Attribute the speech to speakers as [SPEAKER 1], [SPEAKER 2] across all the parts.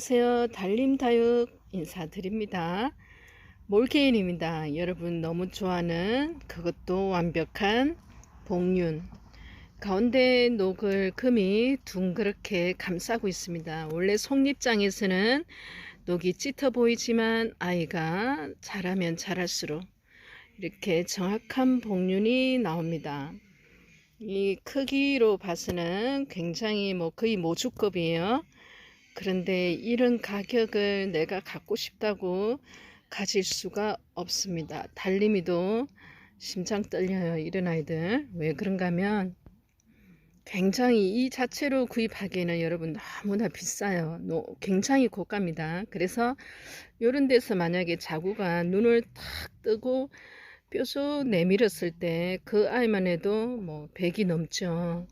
[SPEAKER 1] 안녕하세요. 달림다육 인사드립니다. 몰케인입니다. 여러분 너무 좋아하는 그것도 완벽한 복륜. 가운데 녹을 금이 둥그렇게 감싸고 있습니다. 원래 속립장에서는 녹이 짙어 보이지만 아이가 자라면 자랄수록 이렇게 정확한 복륜이 나옵니다. 이 크기로 봐서는 굉장히 뭐 거의 모주급이에요. 그런데 이런 가격을 내가 갖고 싶다고 가질 수가 없습니다. 달림이도 심장 떨려요. 이런 아이들. 왜 그런가 하면 굉장히 이 자체로 구입하기에는 여러분 너무나 비싸요. 굉장히 고가입니다. 그래서 이런 데서 만약에 자구가 눈을 탁 뜨고 뾰족 내밀었을 때 그 아이만 해도 뭐 100이 넘죠.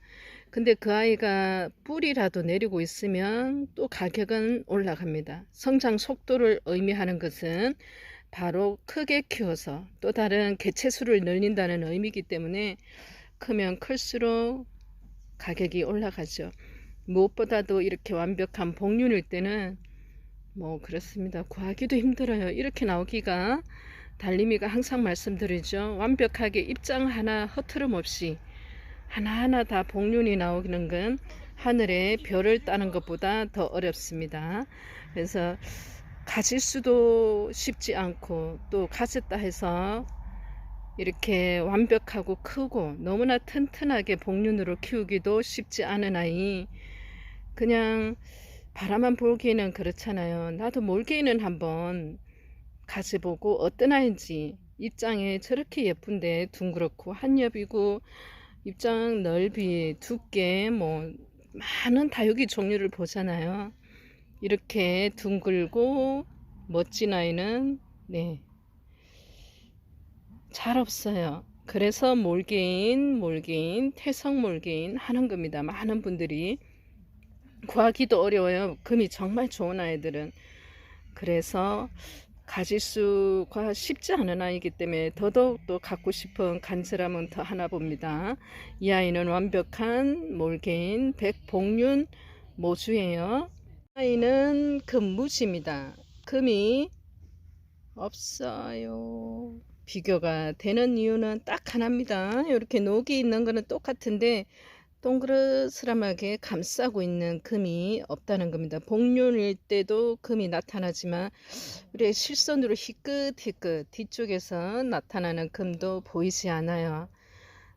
[SPEAKER 1] 근데 그 아이가 뿌리라도 내리고 있으면 또 가격은 올라갑니다. 성장 속도를 의미하는 것은 바로 크게 키워서 또 다른 개체수를 늘린다는 의미이기 때문에 크면 클수록 가격이 올라가죠. 무엇보다도 이렇게 완벽한 복륜일 때는 뭐 그렇습니다. 구하기도 힘들어요. 이렇게 나오기가 달림이가 항상 말씀드리죠. 완벽하게 입장 하나 허트름 없이 하나하나 다 복륜이 나오는 건 하늘에 별을 따는 것보다 더 어렵습니다. 그래서 가질 수도 쉽지 않고 또 가졌다 해서 이렇게 완벽하고 크고 너무나 튼튼하게 복륜으로 키우기도 쉽지 않은 아이 그냥 바라만 보기에는 그렇잖아요. 나도 몰개는 한번 가져보고 어떤 아이인지 입장에 저렇게 예쁜데 둥그렇고 한 엽이고 입장 넓이, 두께, 뭐 많은 다육이 종류를 보잖아요. 이렇게 둥글고 멋진 아이는 네. 잘 없어요. 그래서 몰개인, 몰개인, 태성 몰개인 하는 겁니다. 많은 분들이 구하기도 어려워요. 금이 정말 좋은 아이들은. 그래서 가질 수가 쉽지 않은 아이기 때문에 더더욱 또 갖고 싶은 간절함은 더 하나 봅니다. 이 아이는 완벽한 몰개인 백복륜 모주예요. 아이는 금무지입니다. 금이 없어요. 비교가 되는 이유는 딱 하나입니다. 이렇게 녹이 있는 거는 똑같은데 동그랗스름하게 감싸고 있는 금이 없다는 겁니다. 복륜일 때도 금이 나타나지만 우리 실선으로 희끗희끗 뒤쪽에서 나타나는 금도 보이지 않아요.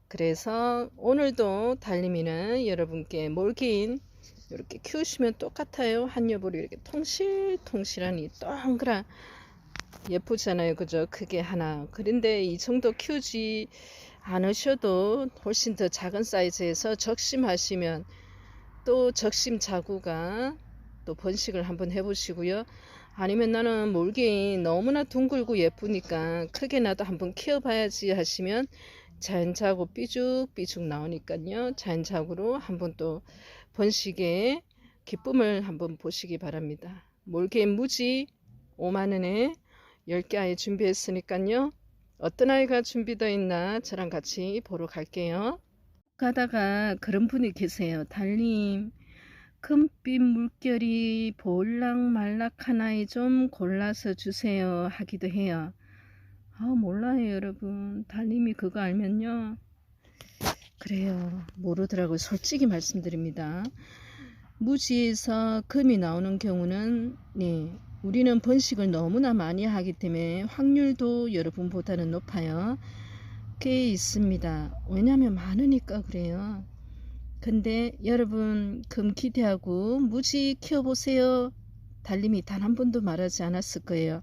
[SPEAKER 1] 그래서 오늘도 달림이는 여러분께 몰긴 이렇게 키우시면 똑같아요. 한여으로 이렇게 통실통실한 이 동그란 예쁘잖아요. 그죠? 그게 하나. 그런데 이 정도 키우지 않으셔도 훨씬 더 작은 사이즈에서 적심하시면 또 적심 자구가 또 번식을 한번 해보시고요. 아니면 나는 몰개이 너무나 둥글고 예쁘니까 크게 나도 한번 키워봐야지 하시면 자연자구 삐죽삐죽 나오니까요. 자연자구로 한번 또 번식의 기쁨을 한번 보시기 바랍니다. 몰개이 무지 5만원에 10개 아예 준비했으니까요. 어떤 아이가 준비되어 있나 저랑 같이 보러 갈게요. 가다가 그런 분이 계세요. 달님, 금빛 물결이 볼락말락한 아이 좀 골라서 주세요 하기도 해요. 아 몰라요 여러분. 달님이 그거 알면요. 그래요. 모르더라고요. 솔직히 말씀드립니다. 무지에서 금이 나오는 경우는 네, 우리는 번식을 너무나 많이 하기 때문에 확률도 여러분보다는 높아요. 꽤 있습니다. 왜냐하면 많으니까 그래요. 근데 여러분 금 기대하고 무지 키워보세요. 달님이 단 한 번도 말하지 않았을 거예요.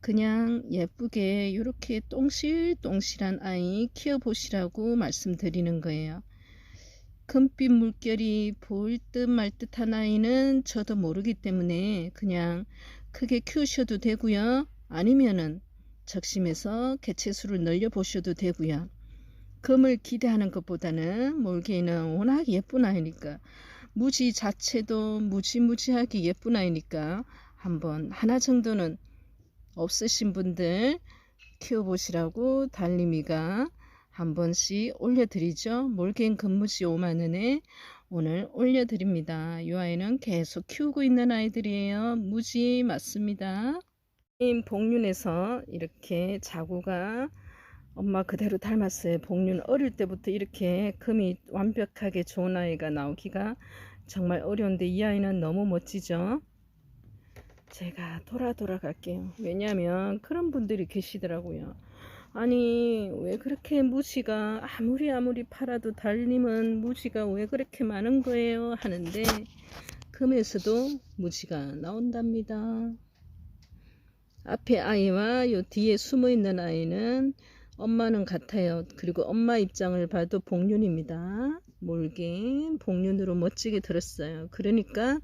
[SPEAKER 1] 그냥 예쁘게 이렇게 똥실똥실한 아이 키워보시라고 말씀드리는 거예요. 금빛 물결이 보일 듯 말 듯한 아이는 저도 모르기 때문에 그냥 크게 키우셔도 되고요. 아니면은 적심해서 개체수를 늘려 보셔도 되고요. 금을 기대하는 것보다는 몰개는 워낙 예쁜 아이니까 무지 자체도 무지무지하게 예쁜 아이니까 한번 하나 정도는 없으신 분들 키워보시라고 달림이가 한 번씩 올려드리죠. 몰개인 금무지 5만원에 오늘 올려드립니다. 이 아이는 계속 키우고 있는 아이들이에요. 무지 맞습니다. 복륜에서 이렇게 자구가 엄마 그대로 닮았어요. 복륜 어릴 때부터 이렇게 금이 완벽하게 좋은 아이가 나오기가 정말 어려운데 이 아이는 너무 멋지죠. 제가 돌아 돌아 갈게요. 왜냐하면 그런 분들이 계시더라고요. 아니 왜 그렇게 무지가 아무리 아무리 팔아도 달님은 무지가 왜 그렇게 많은 거예요 하는데 금에서도 무지가 나온답니다. 앞에 아이와 요 뒤에 숨어 있는 아이는 엄마는 같아요. 그리고 엄마 입장을 봐도 복륜입니다. 몰긴 복륜으로 멋지게 들었어요. 그러니까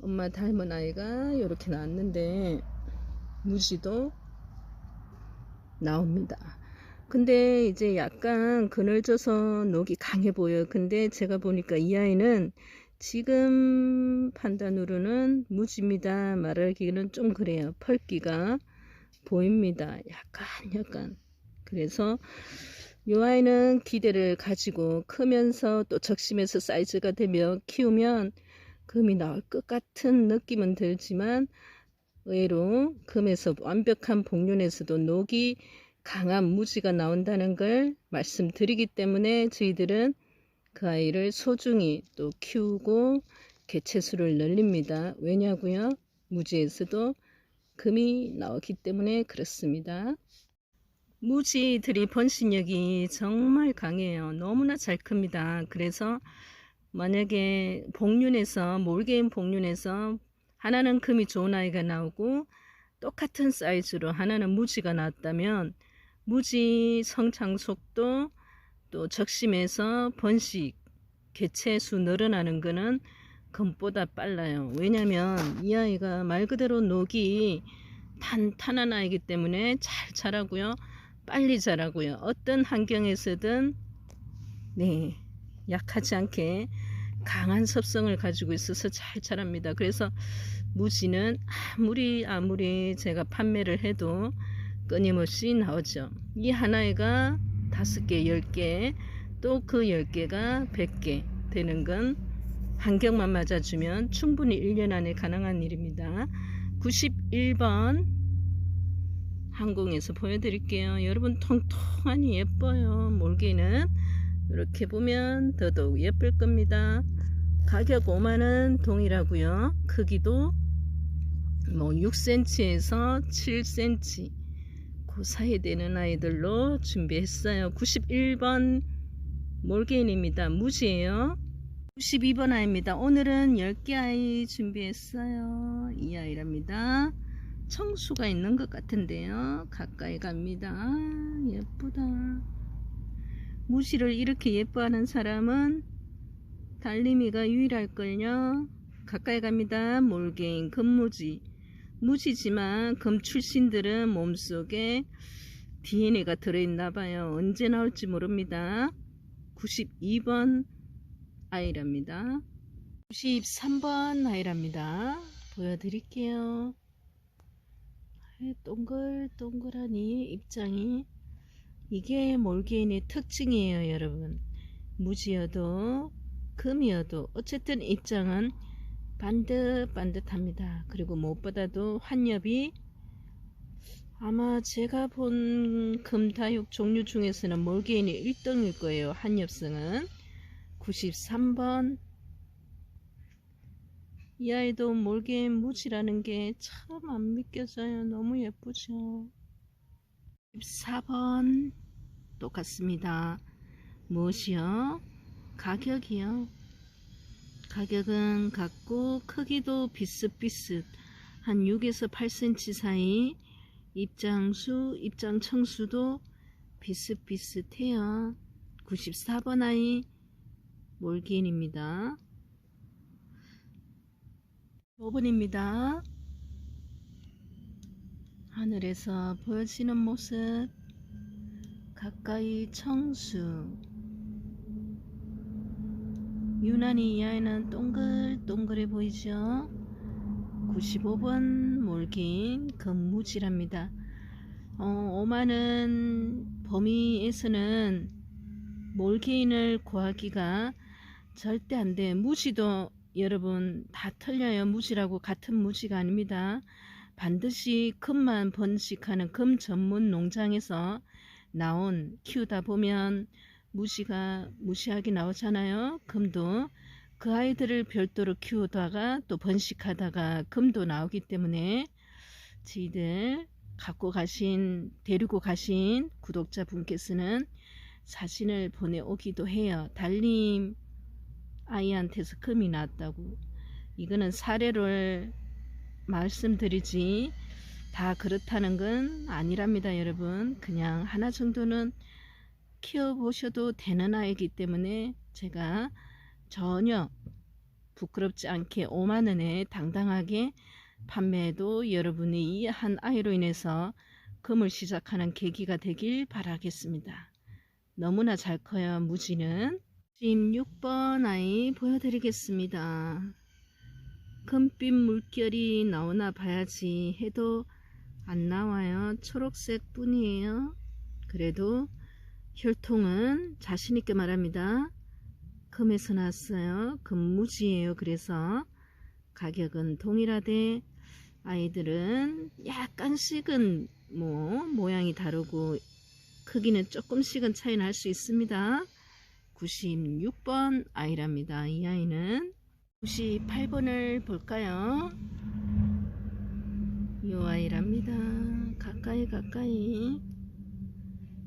[SPEAKER 1] 엄마 닮은 아이가 이렇게 나왔는데 무지도 나옵니다. 근데 이제 약간 그늘져서 녹이 강해 보여요. 근데 제가 보니까 이 아이는 지금 판단으로는 무지입니다. 말하기는 좀 그래요. 펄기가 보입니다. 약간 약간 그래서 이 아이는 기대를 가지고 크면서 또 적심해서 사이즈가 되며 키우면 금이 나올 것 같은 느낌은 들지만 의외로 금에서 완벽한 복륜에서도 녹이 강한 무지가 나온다는 걸 말씀드리기 때문에 저희들은 그 아이를 소중히 또 키우고 개체수를 늘립니다. 왜냐고요? 무지에서도 금이 나오기 때문에 그렇습니다. 무지들이 번식력이 정말 강해요. 너무나 잘 큽니다. 그래서 만약에 복륜에서 몰개인 복륜에서 하나는 금이 좋은 아이가 나오고 똑같은 사이즈로 하나는 무지가 나왔다면 무지 성장 속도 또 적심에서 번식 개체 수 늘어나는 거는 금보다 빨라요. 왜냐면 이 아이가 말 그대로 녹이 탄탄한 아이기 때문에 잘 자라고요. 빨리 자라고요. 어떤 환경에서든 네 약하지 않게 강한 섭성을 가지고 있어서 잘 자랍니다. 그래서 무지는 아무리 아무리 제가 판매를 해도 끊임없이 나오죠. 이 하나가 다섯 개, 열 개, 또 그 열 개가 백 개 되는 건 환경만 맞아주면 충분히 1년 안에 가능한 일입니다. 91번 항공에서 보여드릴게요. 여러분 통통하니 예뻐요. 몰개는 이렇게 보면 더더욱 예쁠 겁니다. 가격 5만원 동일하고요. 크기도 뭐 6cm에서 7cm 그 사이 되는 아이들로 준비했어요. 91번 몰개인입니다. 무지예요. 92번 아이입니다. 오늘은 10개 아이 준비했어요. 이 아이랍니다. 청수가 있는 것 같은데요. 가까이 갑니다. 예쁘다. 무시를 이렇게 예뻐하는 사람은 달림이가 유일할걸요. 가까이 갑니다. 몰개인 금무지. 무지지만 금 출신들은 몸속에 DNA가 들어있나 봐요. 언제 나올지 모릅니다. 92번 아이랍니다. 93번 아이랍니다. 보여드릴게요. 동글동글하니 입장이 이게 몰개인의 특징이에요 여러분 무지여도 금이어도 어쨌든 입장은 반듯반듯합니다. 그리고 무엇보다도 환엽이 아마 제가 본 금다육 종류 중에서는 몰개인이 1등일 거예요 한엽성은. 93번. 이 아이도 몰개인 무지라는 게 참 안 믿겨져요. 너무 예쁘죠? 14번. 똑같습니다. 무엇이요? 가격이요. 가격은 같고 크기도 비슷비슷 한 6에서 8cm 사이 입장수, 입장청수도 비슷비슷해요. 94번 아이 몰기인입니다. 5번입니다. 하늘에서 보여지는 모습 가까이 청수 유난히 이 아이는 동글동글해 보이죠 95번 몰긴 금무지랍니다 어, 5만원 범위에서는 몰개인을 구하기가 절대 안 돼. 무지도 여러분 다 틀려요. 무지라고 같은 무지가 아닙니다. 반드시 금만 번식하는 금 전문 농장에서 나온 키우다 보면 무지가 무시하게 나오잖아요. 금도 그 아이들을 별도로 키우다가 또 번식하다가 금도 나오기 때문에 저희들 갖고 가신 데리고 가신 구독자 분께서는 사진을 보내오기도 해요. 달님 아이한테서 금이 났다고. 이거는 사례를 말씀드리지 다 그렇다는 건 아니랍니다, 여러분. 그냥 하나 정도는 키워보셔도 되는 아이기 때문에 제가 전혀 부끄럽지 않게 5만원에 당당하게 판매해도 여러분이 이 한 아이로 인해서 금을 시작하는 계기가 되길 바라겠습니다. 너무나 잘 커요, 무지는. 16번 아이 보여드리겠습니다. 금빛 물결이 나오나 봐야지 해도 안 나와요. 초록색 뿐이에요. 그래도 혈통은 자신있게 말합니다. 금에서 났어요. 금무지예요. 그래서 가격은 동일하되 아이들은 약간씩은 뭐 모양이 다르고 크기는 조금씩은 차이 날 수 있습니다. 96번 아이랍니다. 이 아이는 98번을 볼까요? 이 아이랍니다. 가까이 가까이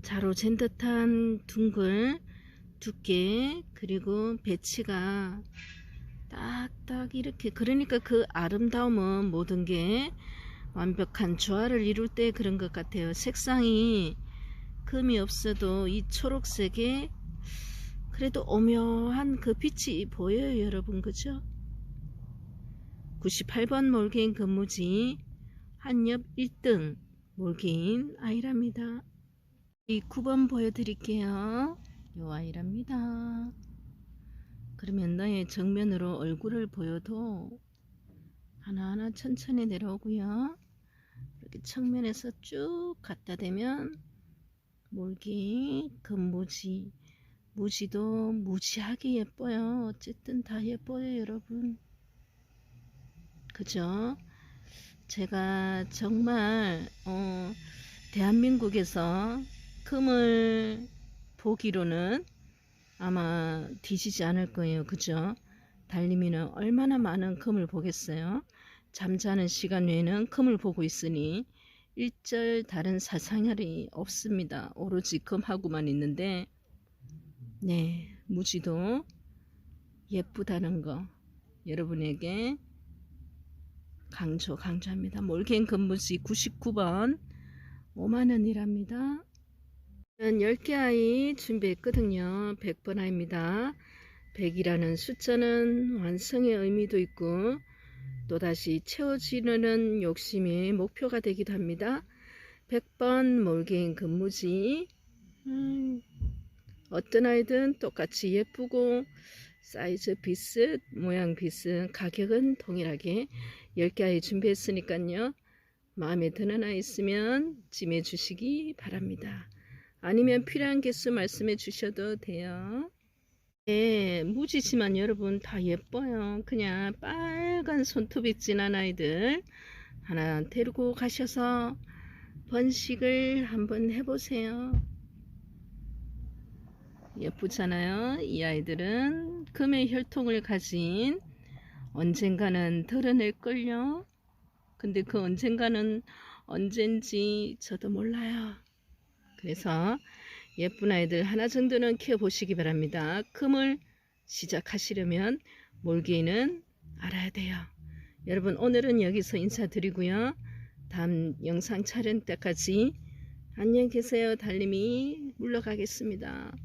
[SPEAKER 1] 자로 잰 듯한 둥글 두께 그리고 배치가 딱딱 이렇게 그러니까 그 아름다움은 모든 게 완벽한 조화를 이룰 때 그런 것 같아요. 색상이 금이 없어도 이 초록색에 그래도 오묘한 그 빛이 보여요 여러분 그죠? 98번 몰개인 근무지 한엽 1등 몰개인 아이랍니다. 이 9번 보여드릴게요. 요 아이랍니다. 그러면 너의 정면으로 얼굴을 보여도 하나하나 천천히 내려오고요. 이렇게 측면에서 쭉 갖다 대면 몰기, 금무지, 무지도 무지하게 예뻐요. 어쨌든 다 예뻐요, 여러분. 그죠? 제가 정말 어, 대한민국에서 금을 보기로는 아마 뒤지지 않을 거예요. 그죠? 달님이는 얼마나 많은 금을 보겠어요. 잠자는 시간 외에는 금을 보고 있으니 일절 다른 사상혈이 없습니다. 오로지 금하고만 있는데 네 무지도 예쁘다는 거 여러분에게 강조 강조합니다. 몰개인 금무지 99번 5만원이랍니다. 10개 아이 준비했거든요. 100번 아입니다. 100이라는 숫자는 완성의 의미도 있고 또다시 채워지려는 욕심의 목표가 되기도 합니다. 100번 몰개인 근무지 음, 어떤 아이든 똑같이 예쁘고 사이즈 비슷 모양 비슷 가격은 동일하게 10개 아이 준비했으니까요. 마음에 드는 아이 있으면 찜해 주시기 바랍니다. 아니면 필요한 개수 말씀해 주셔도 돼요. 네, 무지지만 여러분 다 예뻐요. 그냥 빨간 손톱이 진한 아이들 하나 데리고 가셔서 번식을 한번 해보세요. 예쁘잖아요. 이 아이들은 금의 혈통을 가진 언젠가는 드러낼걸요. 근데 그 언젠가는 언젠지 저도 몰라요. 그래서 예쁜 아이들 하나 정도는 키워보시기 바랍니다. 금을 시작하시려면 몰개는 알아야 돼요. 여러분 오늘은 여기서 인사드리고요. 다음 영상 촬영 때까지 안녕히 계세요. 달님이 물러가겠습니다.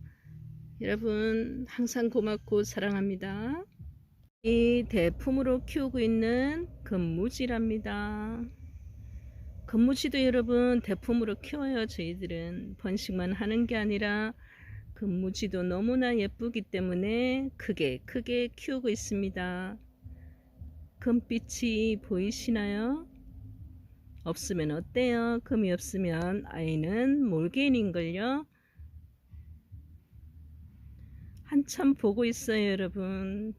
[SPEAKER 1] 여러분 항상 고맙고 사랑합니다. 이 대품으로 키우고 있는 금무지랍니다. 금무지도 여러분 대품으로 키워요 저희들은 번식만 하는 게 아니라 금무지도 너무나 예쁘기 때문에 크게 크게 키우고 있습니다 금빛이 보이시나요? 없으면 어때요? 금이 없으면 아이는 몰개인인걸요 한참 보고 있어요, 여러분.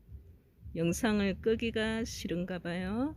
[SPEAKER 1] 영상을 끄기가 싫은가 봐요.